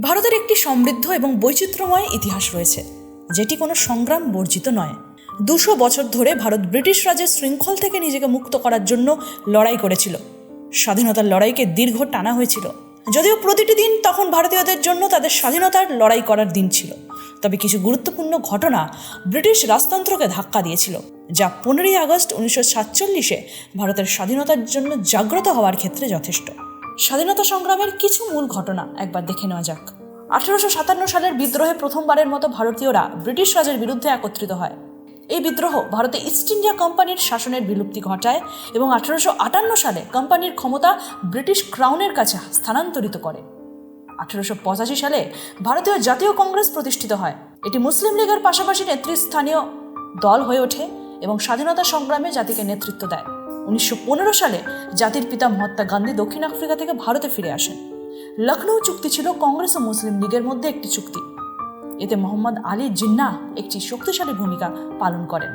ভারতের একটি সমৃদ্ধ এবং বৈচিত্র্যময় ইতিহাস রয়েছে, যেটি কোনো সংগ্রাম বর্জিত নয়। দুশো বছর ধরে ভারত ব্রিটিশ রাজের শৃঙ্খল থেকে নিজেকে মুক্ত করার জন্য লড়াই করেছিল। স্বাধীনতার লড়াইকে দীর্ঘ টানা হয়েছিল। যদিও প্রতিটি দিন তখন ভারতীয়দের জন্য তাদের স্বাধীনতার লড়াই করার দিন ছিল। তবে কিছু গুরুত্বপূর্ণ ঘটনা ব্রিটিশ রাজতন্ত্রকে ধাক্কা দিয়েছিল, যা পনেরোই আগস্ট উনিশশো সাতচল্লিশে ভারতের স্বাধীনতার জন্য জাগ্রত হওয়ার ক্ষেত্রে যথেষ্ট। স্বাধীনতা সংগ্রামের কিছু মূল ঘটনা একবার দেখে নেওয়া যাক। আঠারোশো সাতান্ন সালের বিদ্রোহে প্রথমবারের মতো ভারতীয়রা ব্রিটিশ রাজের বিরুদ্ধে একত্রিত হয়। এই বিদ্রোহ ভারতে ইস্ট ইন্ডিয়া কোম্পানির শাসনের বিলুপ্তি ঘটায় এবং আঠারোশো আটান্ন সালে কোম্পানির ক্ষমতা ব্রিটিশ ক্রাউনের কাছে স্থানান্তরিত করে। আঠারোশো পঁচাশি সালে ভারতীয় জাতীয় কংগ্রেস প্রতিষ্ঠিত হয়। এটি মুসলিম লীগের পাশাপাশি নেতৃস্থানীয় দল হয়ে ওঠে এবং স্বাধীনতা সংগ্রামে জাতিকে নেতৃত্ব দেয়। উনিশশো পনেরো সালে জাতির পিতা মহাত্মা গান্ধী দক্ষিণ আফ্রিকা থেকে ভারতে ফিরে আসেন। লখনৌ চুক্তি ছিল কংগ্রেস ও মুসলিম লীগের মধ্যে একটি চুক্তি। এতে মোহাম্মদ আলী জিন্নাহ একটি শক্তিশালী ভূমিকা পালন করেন।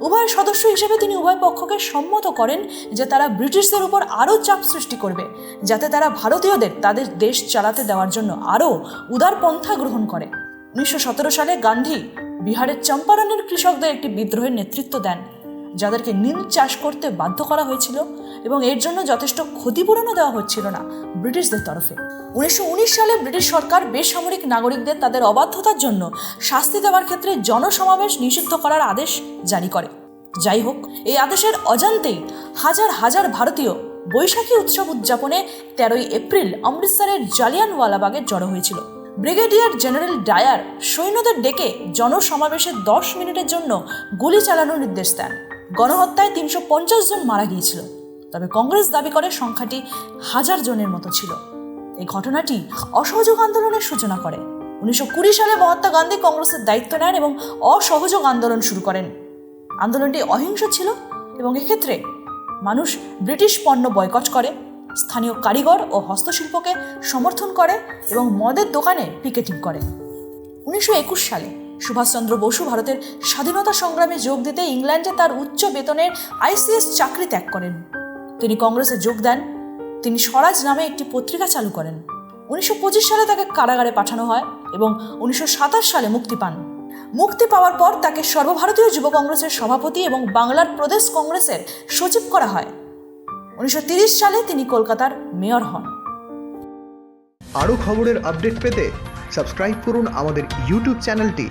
উভয় সদস্য হিসেবে তিনি উভয় পক্ষকে সম্মত করেন যে তারা ব্রিটিশদের উপর আরও চাপ সৃষ্টি করবে, যাতে তারা ভারতীয়দের তাদের দেশ চালাতে দেওয়ার জন্য আরও উদার পন্থা গ্রহণ করে। উনিশশো সতেরো সালে গান্ধী বিহারের চম্পারণের কৃষকদের একটি বিদ্রোহের নেতৃত্ব দেন। যাদেরকে নীল চাষ করতে বাধ্য করা হয়েছিল এবং এর জন্য যথেষ্ট ক্ষতিপূরণও দেওয়া হচ্ছিল না ব্রিটিশদের তরফে। উনিশশো উনিশ সালে ব্রিটিশ সরকার বেসামরিক নাগরিকদের তাদের অবাধ্যতার জন্য শাস্তি দেওয়ার ক্ষেত্রে জনসমাবেশ নিষিদ্ধ করার আদেশ জারি করে। যাই হোক, এই আদেশের অজান্তেই হাজার হাজার ভারতীয় বৈশাখী উৎসব উদযাপনে তেরোই এপ্রিল অমৃতসরের জালিয়ানওয়ালাবাগে জড়ো হয়েছিল। ব্রিগেডিয়ার জেনারেল ডায়ার সৈন্যদের ডেকে জনসমাবেশে দশ মিনিটের জন্য গুলি চালানোর নির্দেশ দেন। গণহত্যায় তিনশো পঞ্চাশ জন মারা গিয়েছিল। তবে কংগ্রেস দাবি করে সংখ্যাটি হাজার জনের মতো ছিল। এই ঘটনাটি অসহযোগ আন্দোলনের সূচনা করে। উনিশশো কুড়ি সালে মহাত্মা গান্ধী কংগ্রেসের দায়িত্ব নেন এবং অসহযোগ আন্দোলন শুরু করেন। আন্দোলনটি অহিংস ছিল এবং এক্ষেত্রে মানুষ ব্রিটিশ পণ্য বয়কট করে, স্থানীয় কারিগর ও হস্তশিল্পকে সমর্থন করে এবং মদের দোকানে পিকেটিং করে। উনিশশো একুশ সালে সুভাষচন্দ্র বসু ভারতের স্বাধীনতা সংগ্রামে যোগ দিতে ইংল্যান্ডে তার উচ্চ বেতনের আইসিএস চাকরি ত্যাগ করেন। তিনি কংগ্রেসে যোগ দেন। তিনি স্বরাজ নামে একটি পত্রিকা চালু করেন। উনিশশো পঁচিশ সালে তাকে কারাগারে পাঠানো হয় এবং উনিশশো সাতাশ সালে মুক্তি পান। মুক্তি পাওয়ার পর তাকে সর্বভারতীয় যুব কংগ্রেসের সভাপতি এবং বাংলার প্রদেশ কংগ্রেসের সচিব করা হয়। উনিশশো সালে তিনি কলকাতার মেয়র হন। আরও খবরের আপডেট পেতে সাবস্ক্রাইব করুন আমাদের ইউটিউব চ্যানেলটি।